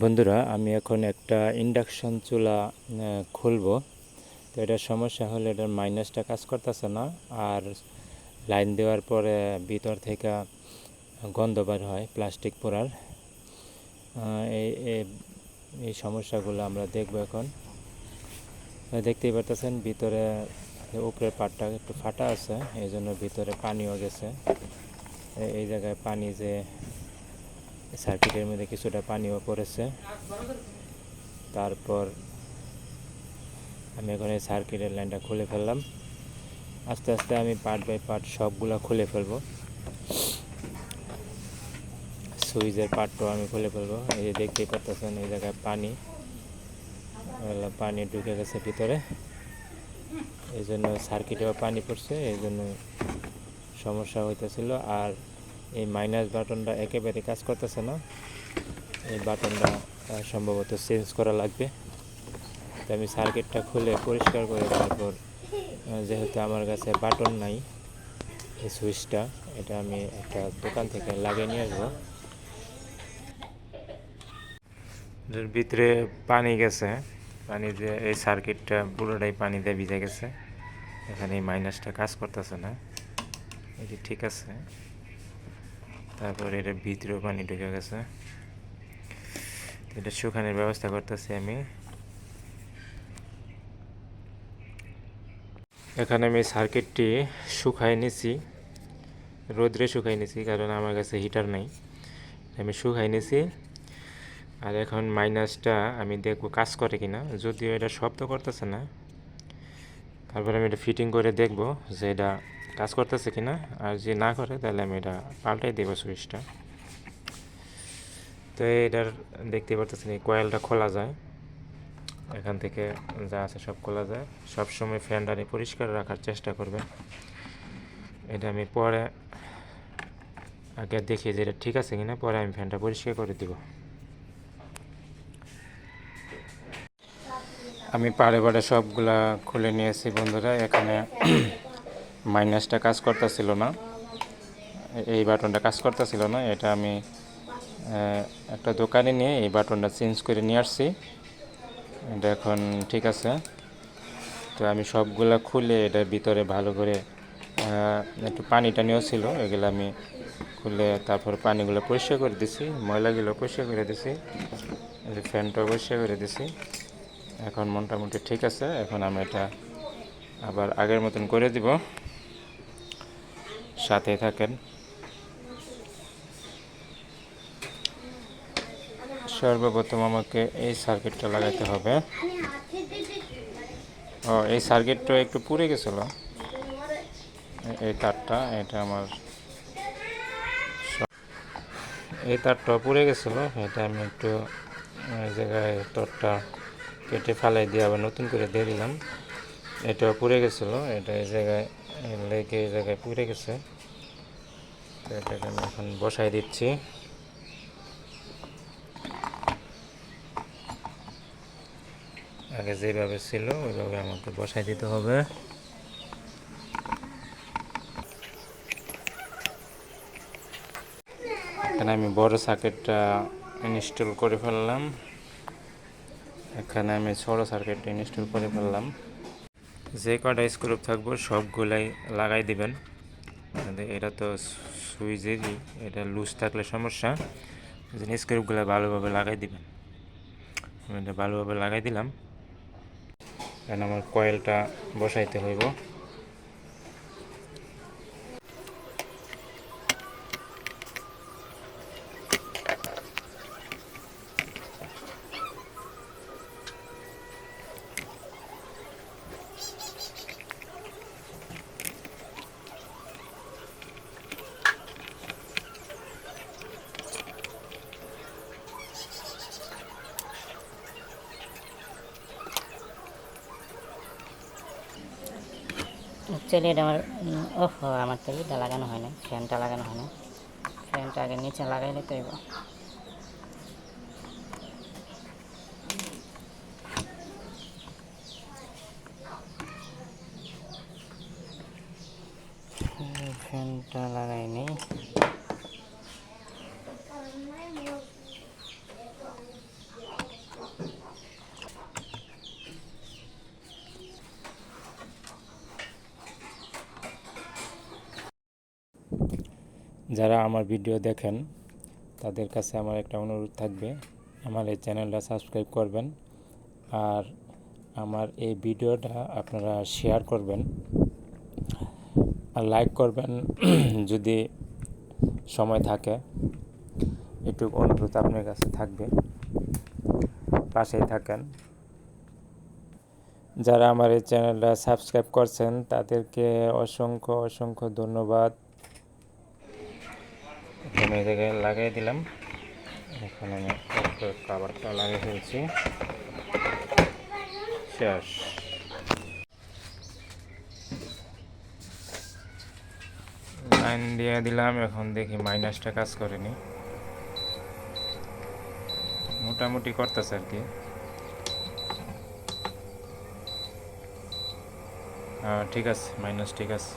বন্ধুরা, আমি এখন একটা ইন্ডাকশন চুলা খুলবো। তো এটার সমস্যা হলো এটার মাইনাসটা কাজ করতেছে না, আর লাইন দেওয়ার পরে ভিতর থেকে গন্ধ বের হয় প্লাস্টিক পোড়ার। এই, এই- সমস্যাগুলো আমরা দেখব এখন। দেখতেই পারতেছেন, ভিতরে উপরের পাটটা একটু ফাটা আছে, এই জন্য ভিতরে পানিও গেছে। এই জায়গায় পানি যে সার্কিটের মধ্যে কিছুটা পানিও পড়েছে। তারপর আমি এখন এই সার্কিটের লাইনটা খুলে ফেললাম। আস্তে আস্তে আমি পার্ট বাই পার্ট সবগুলা খুলে ফেলব। সুইচের পার্টটাও আমি খুলে ফেলব। এই যে দেখতেই পারতেছেন, এই জায়গায় পানি। পানি ঢুকে গেছে ভিতরে। এই জন্য সার্কিটেও পানি পড়ছে, এই জন্য সমস্যা হইতেছিল। আর এই মাইনাস বাটনটা একেবারে কাজ করতেছে না। এই বাটনটা সম্ভবত চেঞ্জ করা লাগবে। তো আমি সার্কিটটা খুলে পরিষ্কার করে তারপর যেহেতু আমার কাছে বাটন নাই, এই সুইচটা এটা আমি একটা দোকান থেকে লাগিয়ে নিয়ে আসব। ভিতরে পানি গেছে। পানি দিয়ে এই সার্কিটটা পুরোটাই পানি দিয়ে ভিজে গেছে। এখানে এই মাইনাসটা কাজ করতেছে না। এটি ঠিক আছে। তারপরে এটা ভিতরেও পানি ঢুকে গেছে। এটা শুকানোর ব্যবস্থা করতেছি আমি। এখানে আমি সার্কিটটি শুকাই নিছি, রোদ্রে শুকাই নিছি, কারণ আমার কাছে হিটার নাই। আমি শুকাই নিছি, আর এখন মাইনাসটা আমি দেখব কাজ করে কিনা। যদিও এটা শব্দ করতেছে না, তারপরে আমি এটা ফিটিং করে দেখব যে এটা কাজ করতেছে কিনা, আর যে না করে, তাহলে আমি এটা পাল্টাই দেবো সুইচটা। তো এটার দেখতে পারতেছেন, এই কয়েলটা খোলা যায়। এখান থেকে যা আছে সব খোলা যায়। সব সময় ফ্যানটারে পরিষ্কার রাখার চেষ্টা করবে এটা আমি পরে আগে দেখি যে এটা ঠিক আছে কিনা, পরে আমি ফ্যানটা পরিষ্কার করে দিব। আমি পাড়ে পাড়ে সবগুলা খুলে নিয়েছি বন্ধুরা, এখানে মাইনাসটা কাজ করতেছিল না। এই বাটনটা কাজ করতেছিল না, এটা আমি একটা দোকানে নিয়ে এই বাটনটা চেঞ্জ করে নিয়ে আসছি। এটা এখন ঠিক আছে। তো আমি সবগুলা খুলে এটার ভিতরে ভালো করে একটু পানি টানিও ছিল এগুলো আমি খুলে তারপর পানিগুলো পরিষ্কার করে দিছি, ময়লাগুলো পরিষ্কার করে দিছি ফ্যানটাও পরিষ্কার করে দিছি। এখন মোটামুটি ঠিক আছে, এখন আমি এটা আবার আগের মতন করে দিব। সাথে থাকেন। সর্বপ্রথম আমাকে এই সার্কিটটা লাগাইতে হবে। ও, এই সার্কিটটা একটু পুড়ে গেছিল। এই তারটা, এটা আমার এই তারটা পুড়ে গেছিল। এটা আমি একটু জায়গায় তারটা কেটে ফালাই দিয়ে আবার নতুন করে দিয়ে দিলাম। এটাও পুড়ে গেছিল, এটা এই জায়গায় লেগে এই জায়গায় পুড়ে গেছে। এটাকে আমি এখন বসাই দিচ্ছি। আগে যেভাবে ছিল, ওইভাবে আমাকে বসাই দিতে হবে। এখানে আমি বড় সার্কিটটা ইনস্টল করে ফেললাম। এখানে আমি ছোট সার্কিটটা ইনস্টল করে ফেললাম। যে কটা স্ক্রুপ থাকব সবগুলাই লাগাই দিবেন। এটা তো সুইচেরই এটা লুজ থাকলে সমস্যা। স্ক্রুপগুলো ভালোভাবে লাগাই দিবেন। আমি এটা ভালোভাবে লাগাই দিলাম। কারণ আমার কয়েলটা বসাইতে হইব। অ্যাকচুয়ালি এটা আমার ওহো আমার তো এটা লাগানো হয় না, ফ্যানটা লাগানো হয় না। ফ্যানটা আগে নিচে লাগাইলে তো এবার ফ্যানটা লাগাইনি যারা আমার ভিডিও দেখেন, তাদের কাছে আমার একটা অনুরোধ থাকবে, আমার এই চ্যানেলটা সাবস্ক্রাইব করবেন আর আমার এই ভিডিওটা আপনারা শেয়ার করবেন আর লাইক করবেন যদি সময় থাকে। একটু অনুরোধ আপনার কাছে থাকবে। পাশেই থাকেন। যারা আমার এই চ্যানেলটা সাবস্ক্রাইব করছেন, তাদেরকে অসংখ্য অসংখ্য ধন্যবাদ। এই জায়গায় লাগিয়ে দিলাম। এখন আমি কাবারটা লাগিয়ে ফেলছি। শেষ। লাইন দিয়ে দিলাম, এখন দেখি মাইনাসটা কাজ করেনি। মোটামুটি করতেছে আর কি। ঠিক আছে মাইনাস ঠিক আছে।